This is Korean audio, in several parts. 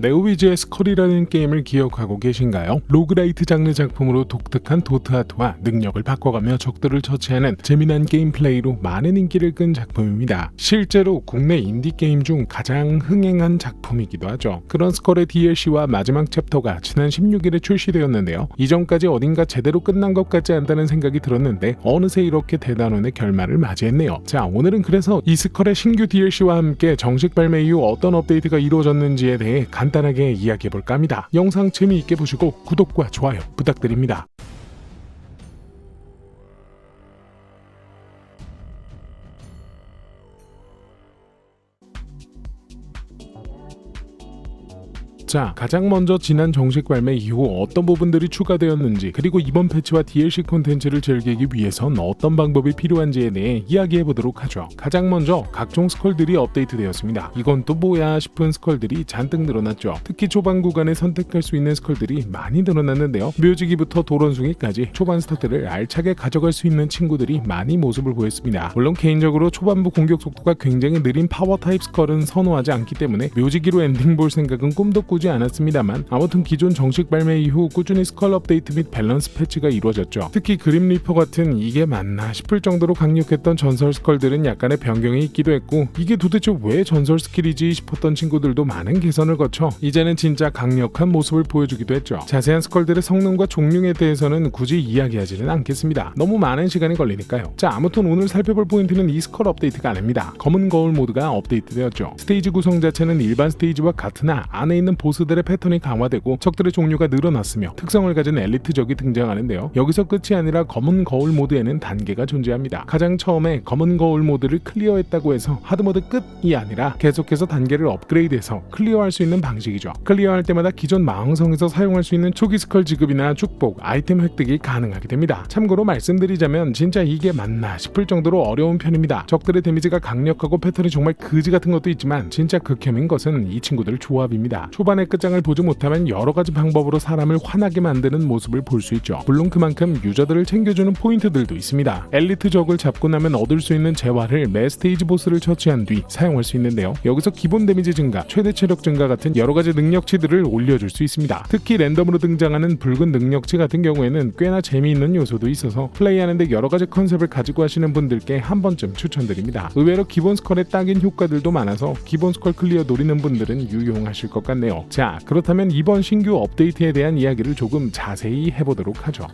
네오위즈의 스컬이라는 게임을 기억하고 계신가요? 로그라이트 장르 작품으로 독특한 도트아트와 능력을 바꿔가며 적들을 처치하는 재미난 게임 플레이로 많은 인기를 끈 작품입니다. 실제로 국내 인디 게임 중 가장 흥행한 작품이기도 하죠. 그런 스컬의 DLC와 마지막 챕터가 지난 16일에 출시되었는데요. 이전까지 어딘가 제대로 끝난 것 같지 않다는 생각이 들었는데 어느새 이렇게 대단원의 결말을 맞이했네요. 자, 오늘은 그래서 이 스컬의 신규 DLC와 함께 정식 발매 이후 어떤 업데이트가 이루어졌는지에 대해 간 단하게 이야기해볼까 합니다. 영상 재미있게 보시고 구독과 좋아요 부탁드립니다. 자, 가장 먼저 지난 정식 발매 이후 어떤 부분들이 추가되었는지 그리고 이번 패치와 DLC 콘텐츠를 즐기기 위해선 어떤 방법이 필요한지에 대해 이야기해 보도록 하죠. 가장 먼저 각종 스컬들이 업데이트되었습니다. 이건 또 뭐야 싶은 스컬들이 잔뜩 늘어났죠. 특히 초반 구간에 선택할 수 있는 스컬들이 많이 늘어났는데요. 묘지기부터 도론숭이까지 초반 스타트를 알차게 가져갈 수 있는 친구들이 많이 모습을 보였습니다. 물론 개인적으로 초반부 공격 속도가 굉장히 느린 파워 타입 스컬은 선호하지 않기 때문에 묘지기로 엔딩 볼 생각은 꿈도 꾸지 않았습니다만 아무튼 기존 정식 발매 이후 꾸준히 스컬 업데이트 및 밸런스 패치가 이루어졌죠. 특히 그림 리퍼 같은 이게 맞나 싶을 정도로 강력했던 전설 스컬들은 약간의 변경이 있기도 했고 이게 도대체 왜 전설 스킬이지 싶었던 친구들도 많은 개선을 거쳐 이제는 진짜 강력한 모습을 보여주기도 했죠. 자세한 스컬들의 성능과 종류에 대해서는 굳이 이야기하지는 않겠습니다. 너무 많은 시간이 걸리니까요. 자 아무튼 오늘 살펴볼 포인트는 이 스컬 업데이트가 아닙니다. 검은 거울 모드가 업데이트되었죠. 스테이지 구성 자체는 일반 스테이지와 같으나 안에 있는 보스들의 패턴이 강화되고 적들의 종류가 늘어났으며 특성을 가진 엘리트 적이 등장하는데요. 여기서 끝이 아니라 검은 거울 모드에는 단계가 존재합니다. 가장 처음에 검은 거울 모드를 클리어했다고 해서 하드모드 끝이 아니라 계속해서 단계를 업그레이드해서 클리어할 수 있는 방식이죠. 클리어할 때마다 기존 마왕성에서 사용할 수 있는 초기 스컬 지급이나 축복, 아이템 획득이 가능하게 됩니다. 참고로 말씀드리자면 진짜 이게 맞나 싶을 정도로 어려운 편입니다. 적들의 데미지가 강력하고 패턴이 정말 그지 같은 것도 있지만 진짜 극혐인 것은 이 친구들 조합입니다. 초반 의 끝장을 보지 못하면 여러 가지 방법으로 사람을 화나게 만드는 모습을 볼 수 있죠. 물론 그만큼 유저들을 챙겨주는 포인트들도 있습니다. 엘리트 적을 잡고 나면 얻을 수 있는 재화를 매 스테이지 보스를 처치한 뒤 사용할 수 있는데요. 여기서 기본 데미지 증가, 최대 체력 증가 같은 여러 가지 능력치들을 올려줄 수 있습니다. 특히 랜덤으로 등장하는 붉은 능력치 같은 경우에는 꽤나 재미있는 요소도 있어서 플레이하는데 여러 가지 컨셉을 가지고 하시는 분들께 한 번쯤 추천드립니다. 의외로 기본 스컬에 딱인 효과들도 많아서 기본 스컬 클리어 노리는 분들은 유용하실 것 같네요. 자, 그렇다면 이번 신규 업데이트에 대한 이야기를 조금 자세히 해보도록 하죠.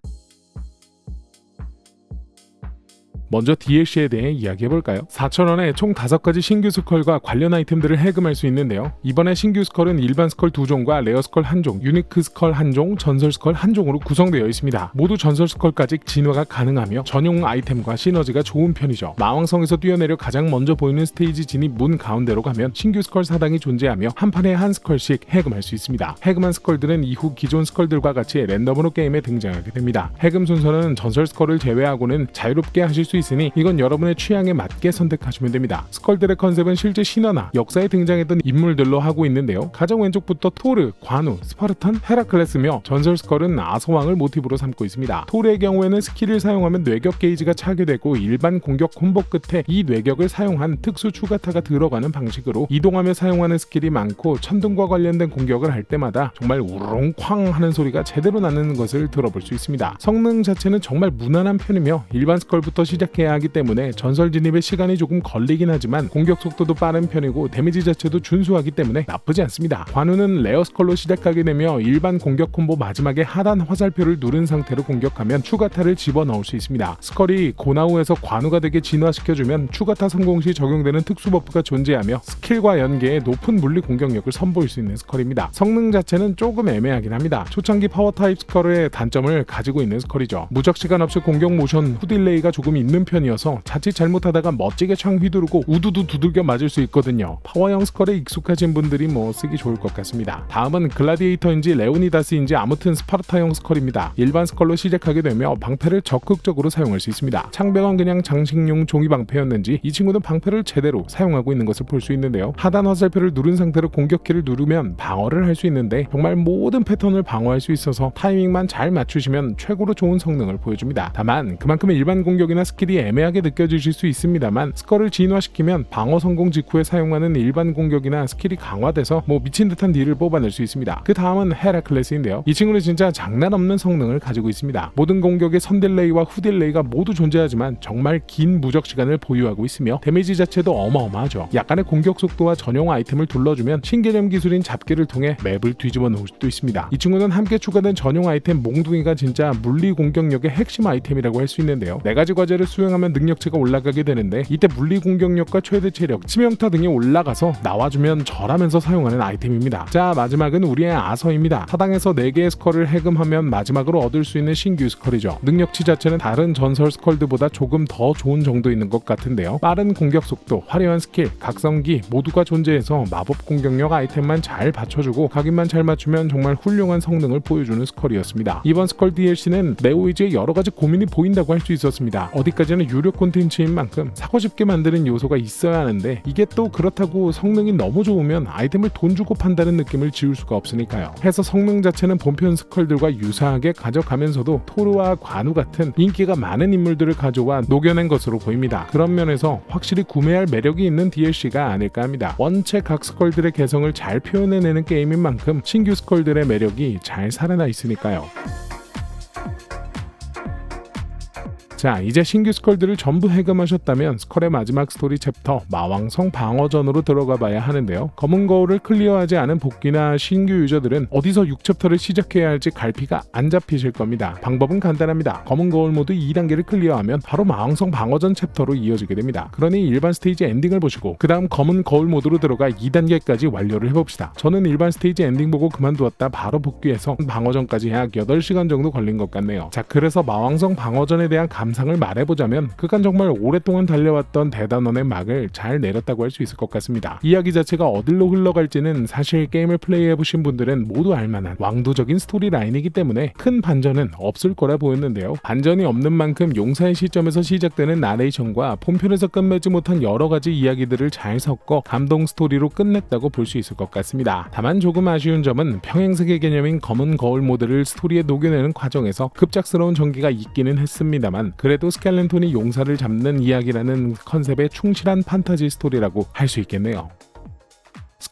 먼저 DLC에 대해 이야기해볼까요? 4,000원에 총 5가지 신규 스컬과 관련 아이템들을 해금할 수 있는데요. 이번에 신규 스컬은 일반 스컬 2종과 레어 스컬 1종, 유니크 스컬 1종, 전설 스컬 1종으로 구성되어 있습니다. 모두 전설 스컬까지 진화가 가능하며 전용 아이템과 시너지가 좋은 편이죠. 마왕성에서 뛰어내려 가장 먼저 보이는 스테이지 진입 문 가운데로 가면 신규 스컬 사당이 존재하며 한 판에 한 스컬씩 해금할 수 있습니다. 해금한 스컬들은 이후 기존 스컬들과 같이 랜덤으로 게임에 등장하게 됩니다. 해금 순서는 전설 스컬을 제외하고는 자유롭게 하실 수 있 으니 이건 여러분의 취향에 맞게 선택하시면 됩니다. 스컬들의 컨셉은 실제 신화나 역사에 등장했던 인물들로 하고 있는데요. 가장 왼쪽부터 토르, 관우, 스파르탄, 헤라클레스며 전설 스컬은 아서왕을 모티브로 삼고 있습니다. 토르의 경우에는 스킬을 사용하면 뇌격 게이지가 차게 되고 일반 공격 콤보 끝에 이 뇌격을 사용한 특수 추가타가 들어가는 방식으로 이동하며 사용하는 스킬이 많고 천둥과 관련된 공격을 할 때마다 정말 우렁쾅 하는 소리가 제대로 나는 것을 들어볼 수 있습니다. 성능 자체는 정말 무난한 편이며 일반 스컬부터 시작 시작해야 하기 때문에 전설 진입에 시간이 조금 걸리긴 하지만 공격 속도도 빠른 편이고 데미지 자체도 준수하기 때문에 나쁘지 않습니다. 관우는 레어 스컬로 시작하게 되며 일반 공격 콤보 마지막에 하단 화살표를 누른 상태로 공격하면 추가타를 집어넣을 수 있습니다. 스컬이 고나우에서 관우가 되게 진화시켜주면 추가타 성공 시 적용되는 특수 버프가 존재하며 스킬과 연계에 높은 물리 공격력을 선보일 수 있는 스컬입니다. 성능 자체는 조금 애매하긴 합니다. 초창기 파워 타입 스컬의 단점을 가지고 있는 스컬이죠. 무적 시간 없이 공격 모션 후딜레이가 조금 있는 편이어서 자칫 잘못하다가 멋지게 창 휘두르고 우두두 두들겨 맞을 수 있거든요. 파워형 스컬에 익숙하신 분들이 뭐 쓰기 좋을 것 같습니다. 다음은 글라디에이터인지 레오니다스인지 아무튼 스파르타형 스컬입니다. 일반 스컬로 시작하게 되며 방패를 적극적으로 사용할 수 있습니다. 창병은 그냥 장식용 종이 방패였는지 이 친구는 방패를 제대로 사용하고 있는 것을 볼 수 있는데요. 하단 화살표를 누른 상태로 공격키를 누르면 방어를 할 수 있는데 정말 모든 패턴을 방어할 수 있어서 타이밍만 잘 맞추시면 최고로 좋은 성능을 보여줍니다. 다만 그만큼 일반 공격이나 스킬 스킬이 애매하게 느껴지실 수 있습니다만 스컬을 진화시키면 방어 성공 직후에 사용하는 일반 공격이나 스킬이 강화돼서 뭐 미친 듯한 딜을 뽑아낼 수 있습니다. 그 다음은 헤라클레스인데요. 이 친구는 진짜 장난 없는 성능을 가지고 있습니다. 모든 공격의 선딜레이와 후딜레이가 모두 존재하지만 정말 긴 무적 시간을 보유하고 있으며 데미지 자체도 어마어마하죠. 약간의 공격 속도와 전용 아이템을 둘러주면 신개념 기술인 잡기를 통해 맵을 뒤집어 놓을 수도 있습니다. 이 친구는 함께 추가된 전용 아이템 몽둥이가 진짜 물리 공격력의 핵심 아이템이라고 할 수 있는데요. 네 가지 과제를 수행하면 능력치가 올라가게 되는데 이때 물리 공격력과 최대 체력, 치명타 등이 올라가서 나와주면 절하면서 사용하는 아이템입니다. 자 마지막은 우리의 아서입니다. 사당에서 4개의 스컬을 해금하면 마지막으로 얻을 수 있는 신규 스컬이죠. 능력치 자체는 다른 전설 스컬들보다 조금 더 좋은 정도 있는 것 같은데요. 빠른 공격 속도, 화려한 스킬, 각성기 모두가 존재해서 마법 공격력 아이템만 잘 받쳐주고 각인만 잘 맞추면 정말 훌륭한 성능을 보여주는 스컬이었습니다. 이번 스컬 DLC는 네오이즈의 여러 가지 고민이 보인다고 할 수 있었습니다. 어디까지 나 유료 콘텐츠인 만큼 사고 싶게 만드는 요소가 있어야 하는데 이게 또 그렇다고 성능이 너무 좋으면 아이템을 돈 주고 판다는 느낌을 지울 수가 없으니까요. 해서 성능 자체는 본편 스컬들과 유사하게 가져가면서도 토르와 관우 같은 인기가 많은 인물들을 가져와 녹여낸 것으로 보입니다. 그런 면에서 확실히 구매할 매력이 있는 DLC가 아닐까 합니다. 원체 각 스컬들의 개성을 잘 표현해내는 게임인 만큼 신규 스컬들의 매력이 잘 살아나 있으니까요. 자 이제 신규 스컬들을 전부 해금하셨다면 스컬의 마지막 스토리 챕터 마왕성 방어전으로 들어가 봐야 하는데요. 검은 거울을 클리어하지 않은 복귀나 신규 유저들은 어디서 6챕터를 시작해야 할지 갈피가 안 잡히실 겁니다. 방법은 간단합니다. 검은 거울 모드 2단계를 클리어하면 바로 마왕성 방어전 챕터로 이어지게 됩니다. 그러니 일반 스테이지 엔딩을 보시고 그 다음 검은 거울 모드로 들어가 2단계까지 완료를 해봅시다. 저는 일반 스테이지 엔딩 보고 그만두었다 바로 복귀해서 방어전까지 약 8시간 정도 걸린 것 같네요. 자 그래서 마왕성 방어전에 대한 감 감상을 말해보자면 그간 정말 오랫동안 달려왔던 대단원의 막을 잘 내렸다고 할 수 있을 것 같습니다. 이야기 자체가 어딜로 흘러갈지는 사실 게임을 플레이해보신 분들은 모두 알만한 왕도적인 스토리 라인이기 때문에 큰 반전은 없을 거라 보였는데요. 반전이 없는 만큼 용사의 시점에서 시작되는 나레이션과 본편에서 끝맺지 못한 여러 가지 이야기들을 잘 섞어 감동 스토리로 끝냈다고 볼 수 있을 것 같습니다. 다만 조금 아쉬운 점은 평행세계 개념인 검은 거울 모드를 스토리에 녹여내는 과정에서 급작스러운 전개가 있기는 했습니다만 그래도 스켈렌톤이 용사를 잡는 이야기라는 컨셉에 충실한 판타지 스토리라고 할 수 있겠네요.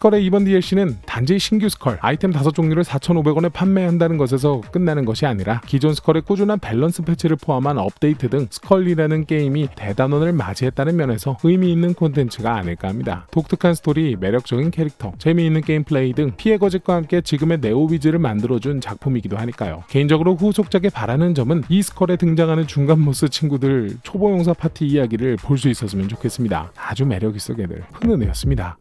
스컬의 이번 DLC는 단지 신규 스컬 아이템 5종류를 4,500원에 판매한다는 것에서 끝나는 것이 아니라 기존 스컬의 꾸준한 밸런스 패치를 포함한 업데이트 등 스컬이라는 게임이 대단원을 맞이했다는 면에서 의미 있는 콘텐츠가 아닐까 합니다. 독특한 스토리, 매력적인 캐릭터, 재미있는 게임 플레이 등 피해 거짓과 함께 지금의 네오위즈를 만들어준 작품이기도 하니까요. 개인적으로 후속작에 바라는 점은 이 스컬에 등장하는 중간 보스 친구들 초보 용사 파티 이야기를 볼 수 있었으면 좋겠습니다. 아주 매력 있어 걔들. 훈훈해였습니다.